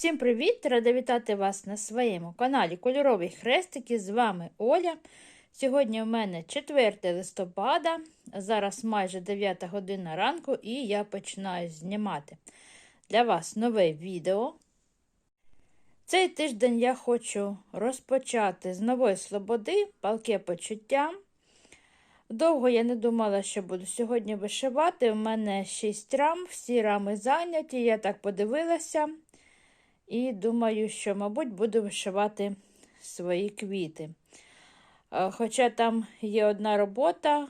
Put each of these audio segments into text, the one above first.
Всім привіт! Рада вітати вас на своєму каналі Кольорові Хрестики. З вами Оля. Сьогодні в мене 4 листопада, зараз майже 9 година ранку, і я починаю знімати для вас нове відео. Цей тиждень я хочу розпочати з нової слободи, палке почуття. Довго я не думала, що буду сьогодні вишивати. У мене 6 рам, всі рами зайняті. Я так подивилася. І думаю, що, мабуть, буду вишивати свої квіти. Хоча там є одна робота,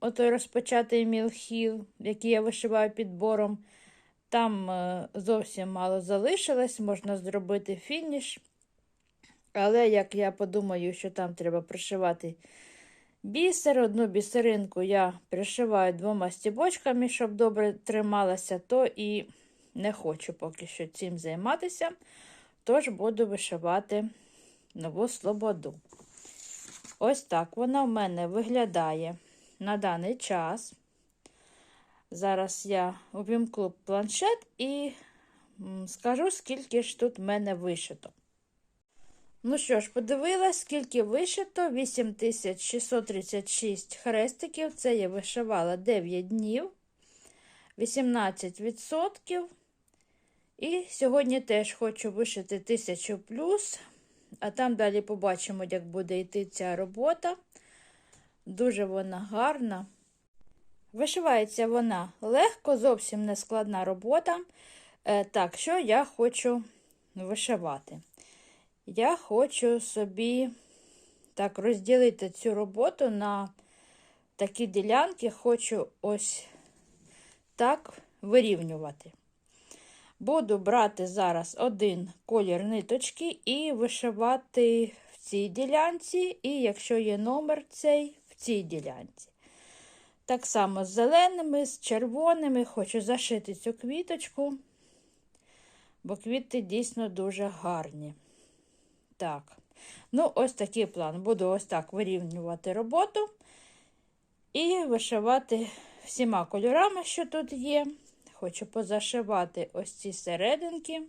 отой розпочатий мілхіл, який я вишиваю підбором. Там е, зовсім мало залишилось, можна зробити фініш. Але як я подумаю, що там треба пришивати бісер, одну бісеринку я пришиваю двома стібочками, щоб добре трималася, то і не хочу поки що цим займатися, тож буду вишивати нову слободу. Ось так вона в мене виглядає на даний час. Зараз я увімкну планшет і скажу, скільки ж тут в мене вишито. Ну що ж, подивилась, скільки вишито: 8636 хрестиків. Це я вишивала 9 днів, 18%. І сьогодні теж хочу вишити 1000 плюс, а там далі побачимо, як буде йти ця робота. Дуже вона гарна. Вишивається вона легко, зовсім не складна робота. Е, так, що я хочу вишивати? Я хочу собі так розділити цю роботу на такі ділянки, хочу ось так вирівнювати. Буду брати зараз один колір ниточки і вишивати в цій ділянці, і якщо є номер цей, в цій ділянці. Так само з зеленими, з червоними, хочу зашити цю квіточку, бо квіти дійсно дуже гарні. Так, ну, ось такий план. Буду ось так вирівнювати роботу і вишивати всіма кольорами, що тут є. Хочу позашивати ось ці серединки.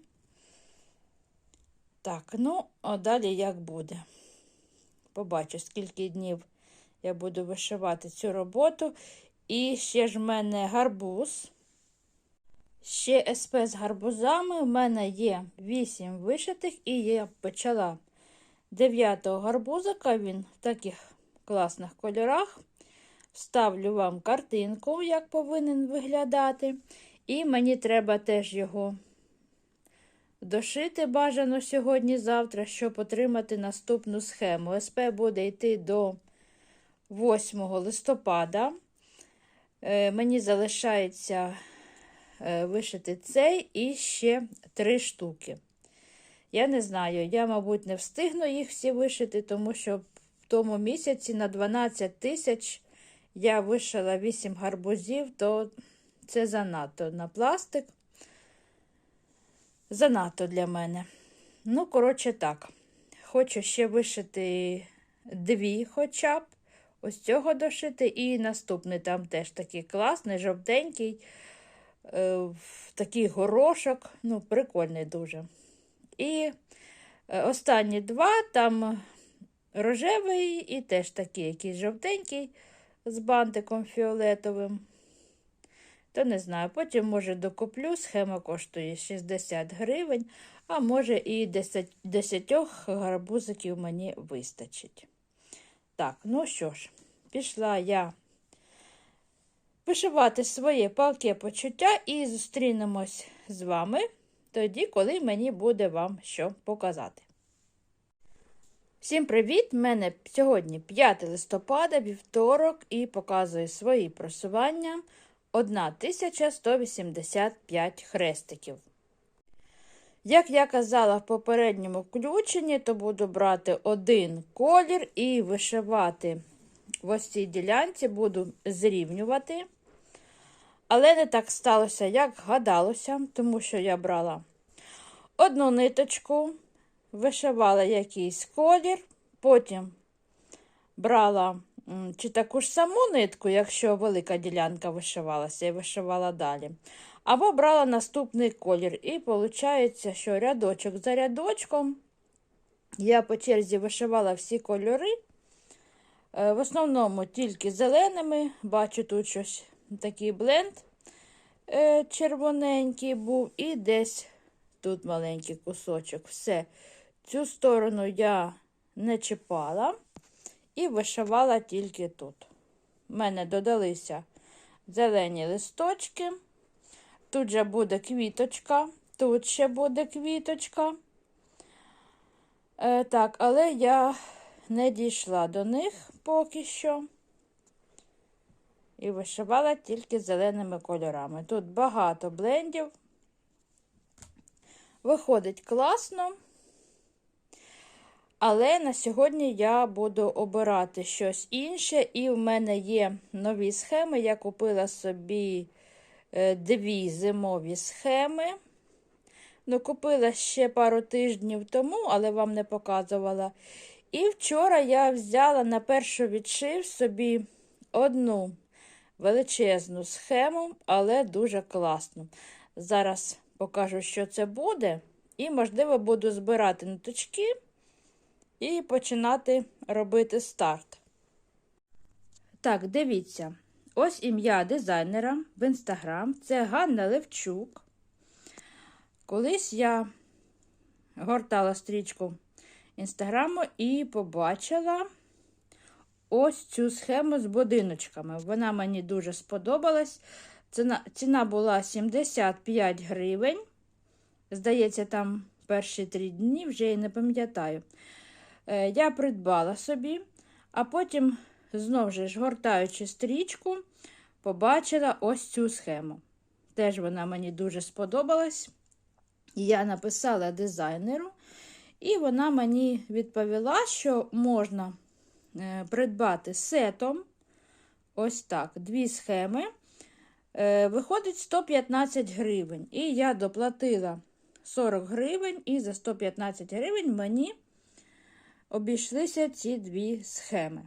Так, ну, а далі як буде. Побачу, скільки днів я буду вишивати цю роботу. І ще ж в мене гарбуз. Ще СП з гарбузами. У мене є 8 вишитих, і я почала 9-го гарбузика. Він в таких класних кольорах. Вставлю вам картинку, як повинен виглядати. І мені треба теж його дошити бажано сьогодні-завтра, щоб отримати наступну схему. СП буде йти до 8 листопада. Е, мені залишається е, вишити цей і ще три штуки. Я не знаю, я, мабуть, не встигну їх всі вишити, тому що в тому місяці на 12 тисяч я вишила 8 гарбузів, то це занадто на пластик. Занадто для мене. Ну, коротше, так. Хочу ще вишити дві хоча б. Ось цього дошити. І наступний там теж такий класний, жовтенький, е, такий горошок. Ну, прикольний дуже. І е, останні два там рожевий і теж такий якийсь жовтенький з бантиком фіолетовим то не знаю. Потім, може, докуплю, схема коштує 60 гривень, а може, і 10, 10 гарбузиків мені вистачить. Так, ну що ж, пішла я вишивати своє палке почуття і зустрінемось з вами тоді, коли мені буде вам що показати. Всім привіт! У мене сьогодні 5 листопада, вівторок, і показую свої просування 1185 хрестиків. Як я казала в попередньому включенні, то буду брати один колір і вишивати в ось цій ділянці, буду зрівнювати. Але не так сталося, як гадалося, тому що я брала одну ниточку, вишивала якийсь колір, потім брала чи таку ж саму нитку, якщо велика ділянка вишивалася, і вишивала далі. Або брала наступний колір. І виходить, що рядочок за рядочком я по черзі вишивала всі кольори. Е, В основному тільки зеленими. Бачу тут щось такий бленд е, червоненький був, і десь тут маленький кусочок. Все. Цю сторону я не чіпала і вишивала тільки тут. У мене додалися зелені листочки. Тут же буде квіточка, тут ще буде квіточка. Е, так, але я не дійшла до них поки що. І вишивала тільки зеленими кольорами. Тут багато блендів. Виходить класно. Але на сьогодні я буду обирати щось інше, і в мене є нові схеми. Я купила собі е, дві зимові схеми. Ну, купила ще пару тижнів тому, але вам не показувала. І вчора я взяла на першу відшив собі одну величезну схему, але дуже класну. Зараз покажу, що це буде, і, можливо, буду збирати ниточки і починати робити старт. Так, дивіться, ось ім'я дизайнера в інстаграм це Ганна Левчук. Колись я гортала стрічку інстаграму і побачила ось цю схему з будиночками. Вона мені дуже сподобалась. Ціна, ціна була 75 гривень. Здається, там перші три дні вже і не пам'ятаю. Е, я придбала собі, а потім, знову ж гортаючи стрічку, побачила ось цю схему. Теж вона мені дуже сподобалась. Я написала дизайнеру, і вона мені відповіла, що можна е, придбати сетом. Ось так, дві схеми. Е, Виходить 115 гривень. І я доплатила 40 гривень, і за 115 гривень мені обійшлися ці дві схеми.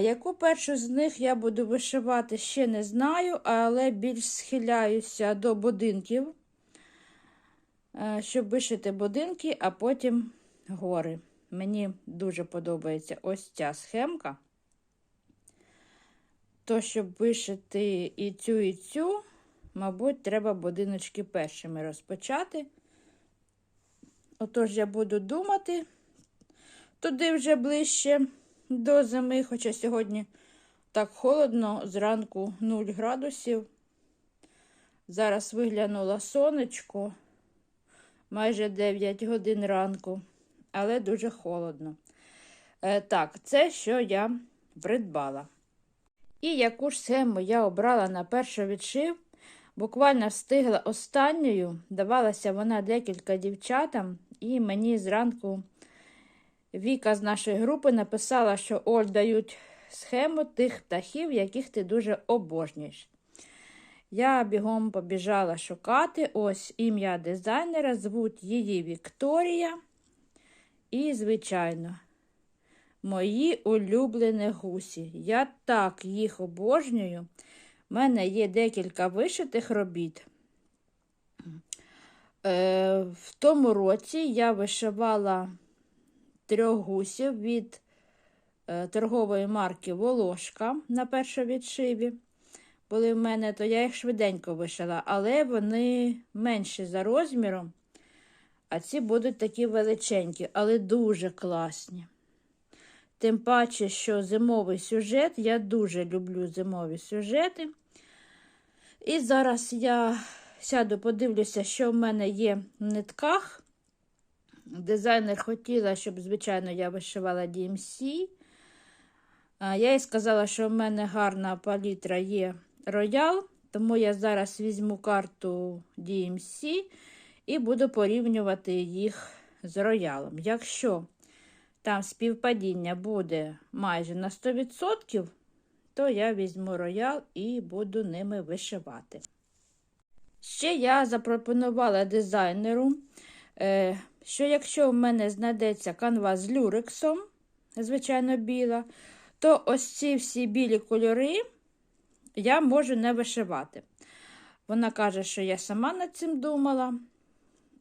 Яку першу з них я буду вишивати, ще не знаю, але більш схиляюся до будинків, е, щоб вишити будинки, а потім гори. Мені дуже подобається ось ця схемка. То, щоб вишити і цю, і цю, мабуть, треба будиночки першими розпочати. Отож, я буду думати туди вже ближче до зими, хоча сьогодні так холодно, зранку 0 градусів. Зараз виглянуло сонечко майже 9 годин ранку, але дуже холодно. Е, так, це що я придбала. І яку ж схему я обрала на перший відшив, буквально встигла останньою, давалася вона декілька дівчатам, і мені зранку Віка з нашої групи написала, що Оль дають схему тих птахів, яких ти дуже обожнюєш. Я бігом побіжала шукати ось ім'я дизайнера, звуть її Вікторія. І, звичайно, мої улюблені гусі. Я так їх обожнюю. У мене є декілька вишитих робіт. Е, В тому році я вишивала трьох гусів від е, торгової марки Волошка на першовідшиві. Були в мене, то я їх швиденько вишила, але вони менші за розміром. А ці будуть такі величенькі, але дуже класні. Тим паче, що зимовий сюжет, я дуже люблю зимові сюжети. І зараз я сяду, подивлюся, що в мене є в нитках. Дизайнер хотіла, щоб, звичайно, я вишивала DMC. Я їй сказала, що в мене гарна палітра є роял, тому я зараз візьму карту DMC і буду порівнювати їх з роялом. Якщо там співпадіння буде майже на 100%, то я візьму роял і буду ними вишивати. Ще я запропонувала дизайнеру, е, що якщо в мене знайдеться канва з люрексом, звичайно, біла, то ось ці всі білі кольори я можу не вишивати. Вона каже, що я сама над цим думала.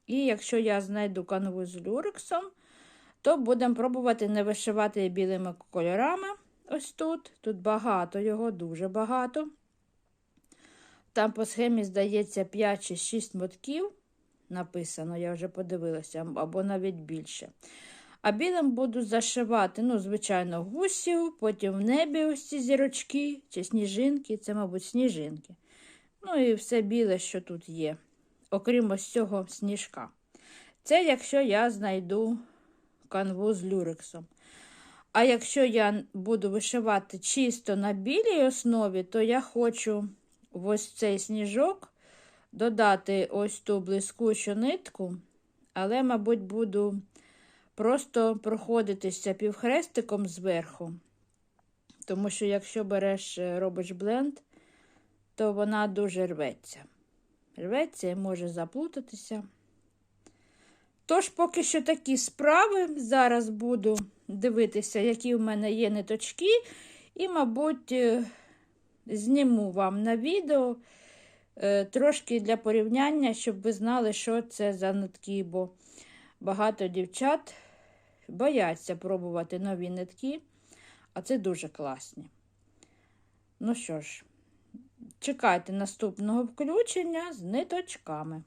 І якщо я знайду канву з люрексом, то будемо пробувати не вишивати білими кольорами. Ось тут. Тут багато його, дуже багато. Там по схемі, здається, 5 чи 6 мотків написано, я вже подивилася, або навіть більше. А білим буду зашивати, ну, звичайно, гусів, потім в небі ось ці зірочки чи сніжинки, це, мабуть, сніжинки. Ну і все біле, що тут є, окрім ось цього сніжка. Це якщо я знайду канву з люрексом. А якщо я буду вишивати чисто на білій основі, то я хочу в ось цей сніжок додати ось ту блискучу нитку, але, мабуть, буду просто проходитися півхрестиком зверху. Тому що, якщо береш, е, робиш бленд, то вона дуже рветься. Рветься і може заплутатися. Тож, поки що такі справи. Зараз буду дивитися, які в мене є ниточки, і, мабуть, е, зніму вам на відео е, трошки для порівняння, щоб ви знали, що це за нитки, бо багато дівчат бояться пробувати нові нитки, а це дуже класні. Ну що ж, чекайте наступного включення з ниточками.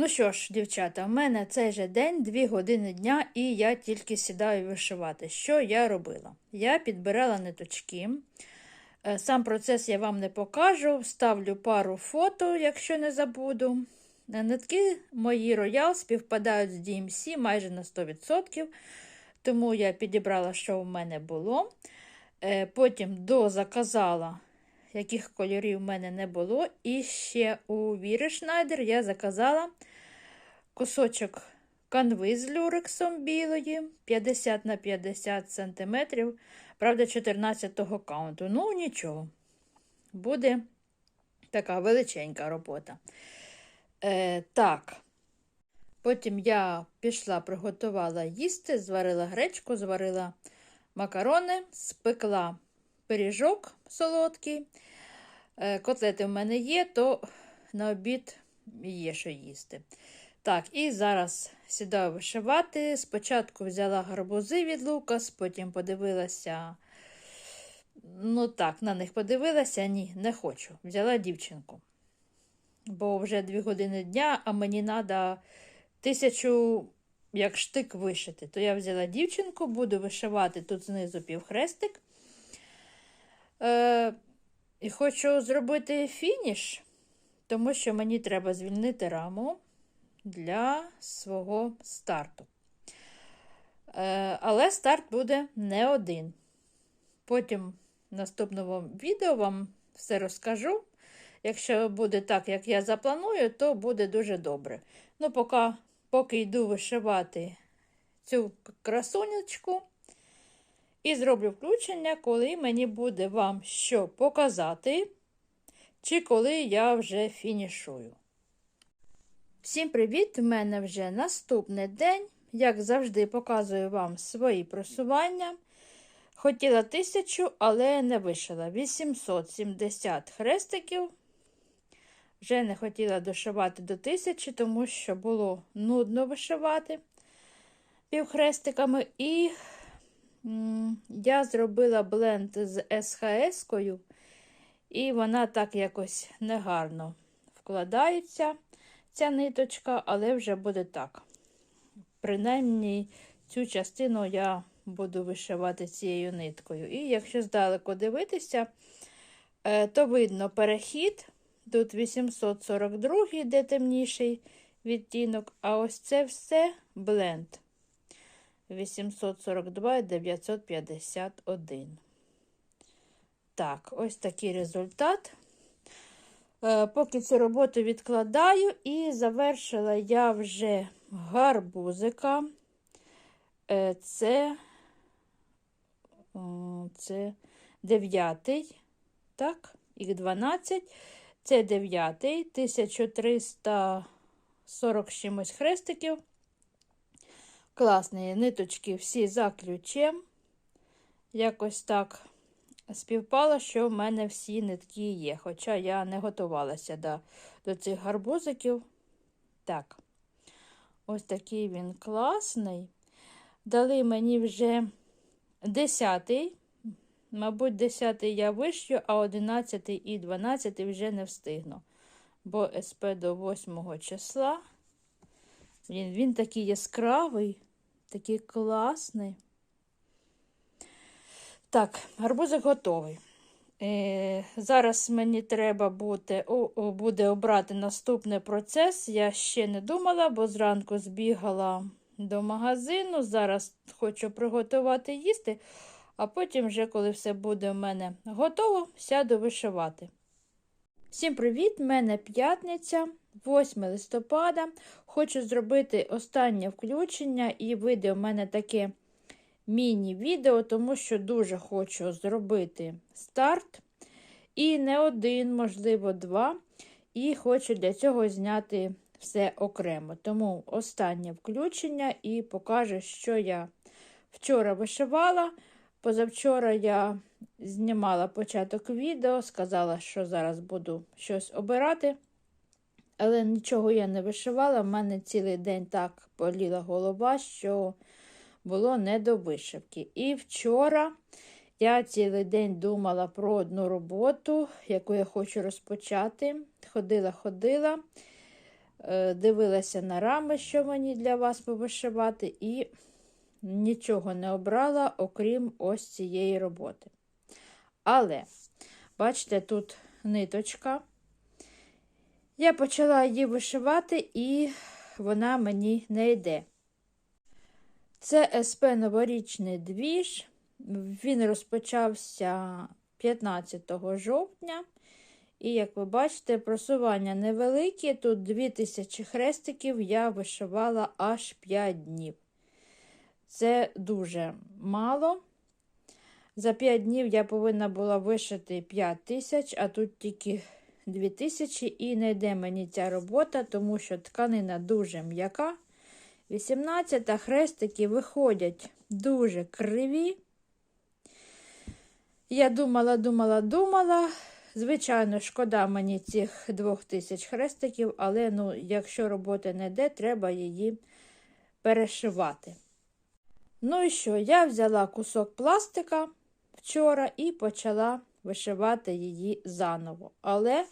Ну що ж, дівчата, в мене цей же день, 2 години дня, і я тільки сідаю вишивати. Що я робила? Я підбирала ниточки. Е, сам процес я вам не покажу. Вставлю пару фото, якщо не забуду. Е, нитки мої роял співпадають з DMC майже на 100%. Тому я підібрала, що в мене було. Е, потім дозаказала, яких кольорів в мене не було. І ще у Віри Шнайдер я заказала кусочок канви з люрексом білої 50 на 50 см, правда, 14-го каунту. Ну, нічого, буде така величенька робота. Е, Так, потім я пішла, приготувала їсти, зварила гречку, зварила макарони, спекла пиріжок солодкий. Е, котлети в мене є, то на обід є що їсти. Так, і зараз сідаю вишивати. Спочатку взяла гарбузи від Лукас, потім подивилася. Ну так, на них подивилася, ні, не хочу. Взяла дівчинку. Бо вже дві години дня, а мені треба тисячу як штик вишити. То я взяла дівчинку, буду вишивати тут знизу півхрестик. Е, І хочу зробити фініш, тому що мені треба звільнити раму для свого старту. Е, але старт буде не один. Потім в наступному відео вам все розкажу. Якщо буде так, як я запланую, то буде дуже добре. Ну, поки, поки йду вишивати цю красунечку, і зроблю включення, коли мені буде вам що показати, чи коли я вже фінішую. Всім привіт! У мене вже наступний день. Як завжди, показую вам свої просування. Хотіла тисячу, але не вишила. 870 хрестиків. Вже не хотіла дошивати до тисячі, тому що було нудно вишивати півхрестиками. І я зробила бленд з СХС-кою, і вона так якось негарно вкладається ця ниточка, але вже буде так. Принаймні, цю частину я буду вишивати цією ниткою. І якщо здалеку дивитися, е, то видно перехід. Тут 842 де темніший відтінок, а ось це все бленд. 842 і 951. Так, ось такий результат. Е, поки цю роботу відкладаю, і завершила я вже гарбузика. Е, це це 9, так, їх 12. Це 9, 1340 чимось хрестиків. Класні ниточки всі за ключем. Якось так співпало, що в мене всі нитки є, хоча я не готувалася до, до цих гарбузиків. Так, ось такий він класний. Дали мені вже десятий. Мабуть, десятий я вишью, а одинадцятий і дванадцятий вже не встигну. Бо СП до 8 числа. Він, він такий яскравий, такий класний. Так, гарбузик готовий. Е, Зараз мені треба буде, о, буде обрати наступний процес. Я ще не думала, бо зранку збігала до магазину. Зараз хочу приготувати їсти, а потім, вже, коли все буде в мене готово, сяду вишивати. Всім привіт! Мене п'ятниця, 8 листопада. Хочу зробити останнє включення, і вийде у мене таке міні-відео, тому що дуже хочу зробити старт. І не один, можливо, два. І хочу для цього зняти все окремо. Тому останнє включення і покажу, що я вчора вишивала. Позавчора я знімала початок відео, сказала, що зараз буду щось обирати. Але нічого я не вишивала. У мене цілий день так боліла голова, що було не до вишивки. І вчора я цілий день думала про одну роботу, яку я хочу розпочати. Ходила-ходила, е, дивилася на рами, що мені для вас повишивати, і нічого не обрала, окрім ось цієї роботи. Але, бачите, тут ниточка. Я почала її вишивати, і вона мені не йде. Це СП Новорічний двіж. Він розпочався 15 жовтня. І, як ви бачите, просування невеликі. Тут 2000 хрестиків я вишивала аж 5 днів. Це дуже мало. За 5 днів я повинна була вишити 5 тисяч, а тут тільки 2000 і не йде мені ця робота, тому що тканина дуже м'яка. 18 хрестики виходять дуже криві. Я думала, думала, думала. Звичайно, шкода мені цих 2000 хрестиків, але ну, якщо роботи не йде, треба її перешивати. Ну і що? Я взяла кусок пластика вчора і почала вишивати її заново. Але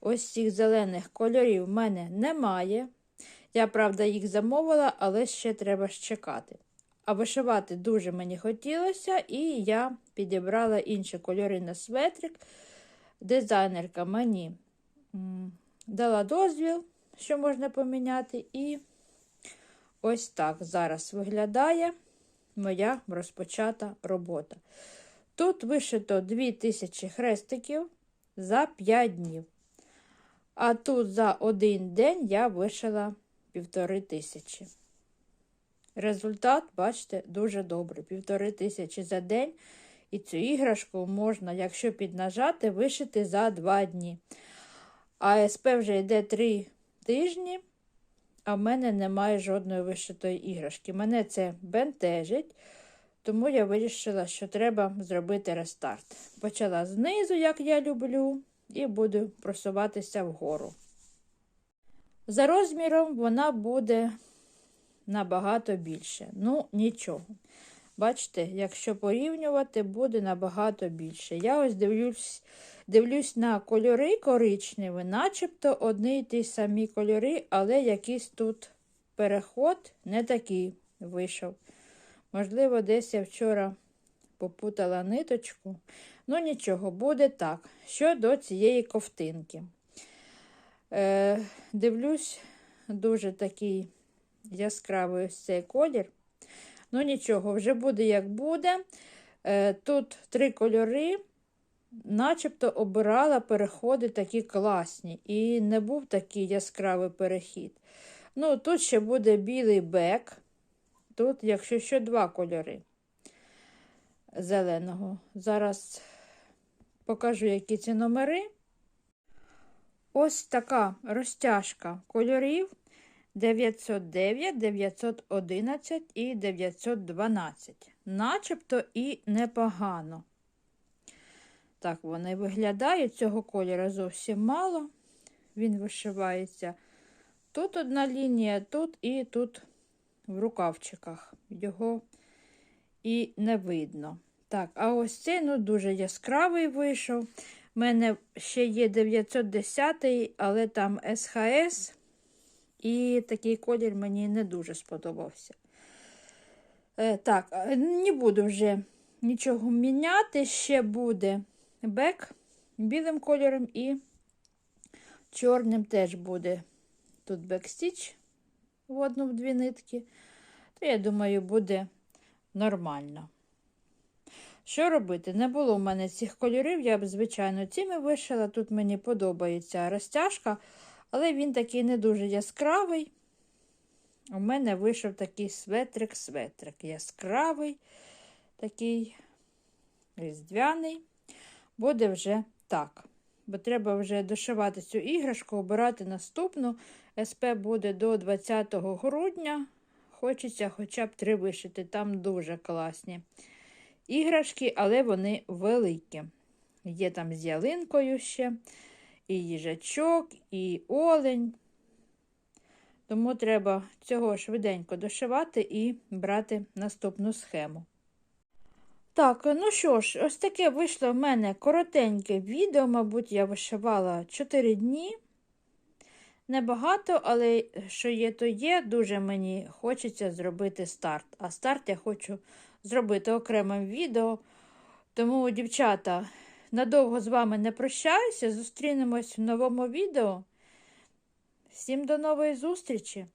ось цих зелених кольорів в мене немає. Я, правда, їх замовила, але ще треба чекати. А вишивати дуже мені хотілося, і я підібрала інші кольори на светрик. Дизайнерка мені дала дозвіл, що можна поміняти, і ось так зараз виглядає моя розпочата робота. Тут вишито 2000 хрестиків за 5 днів. А тут за один день я вишила півтори тисячі. Результат, бачите, дуже добрий. Півтори тисячі за день. І цю іграшку можна, якщо піднажати, вишити за 2 дні. А СП вже йде 3 тижні, а в мене немає жодної вишитої іграшки. Мене це бентежить, тому я вирішила, що треба зробити рестарт. Почала знизу, як я люблю, і буду просуватися вгору. За розміром вона буде набагато більше. Ну, нічого. Бачите, якщо порівнювати, буде набагато більше. Я ось дивлюсь дивлюсь на кольори коричневі, начебто одні й ті самі кольори, але якийсь тут переход не такий вийшов. Можливо, десь я вчора попутала ниточку. Ну, нічого, буде так. Щодо цієї ковтинки. Е, Дивлюсь, дуже такий яскравий ось цей колір. Ну, нічого, вже буде, як буде. Е, Тут три кольори, начебто обирала переходи такі класні. І не був такий яскравий перехід. Ну, Тут ще буде білий бек. Тут, якщо що, два кольори зеленого. Зараз покажу, які ці номери. Ось така розтяжка кольорів 909, 911 і 912. Начебто і непогано. Так вони виглядають. Цього кольору зовсім мало. Він вишивається. Тут одна лінія, тут і тут в рукавчиках. Його і не видно. Так, а ось цей ну, дуже яскравий вийшов. У мене ще є 910, але там СХС. І такий колір мені не дуже сподобався. Е, так, е, не буду вже нічого міняти. Ще буде бек білим кольором і чорним теж буде. Тут бекстіч в одну дві нитки. То я думаю, буде нормально. Що робити? Не було в мене цих кольорів, я б, звичайно, цими вишила. Тут мені подобається розтяжка, але він такий не дуже яскравий. У мене вийшов такий светрик-светрик. Яскравий, такий різдвяний. Буде вже так. Бо треба вже дошивати цю іграшку, обирати наступну. СП буде до 20 грудня. Хочеться хоча б три вишити. Там дуже класні іграшки, але вони великі. Є там з ялинкою ще, і їжачок, і олень. Тому треба цього швиденько дошивати і брати наступну схему. Так, ну що ж, ось таке вийшло в мене коротеньке відео, мабуть, я вишивала 4 дні. Небагато, але що є, то є. Дуже мені хочеться зробити старт. А старт я хочу зробити окремим відео. Тому, дівчата, надовго з вами не прощаюся. Зустрінемось в новому відео. Всім до нової зустрічі!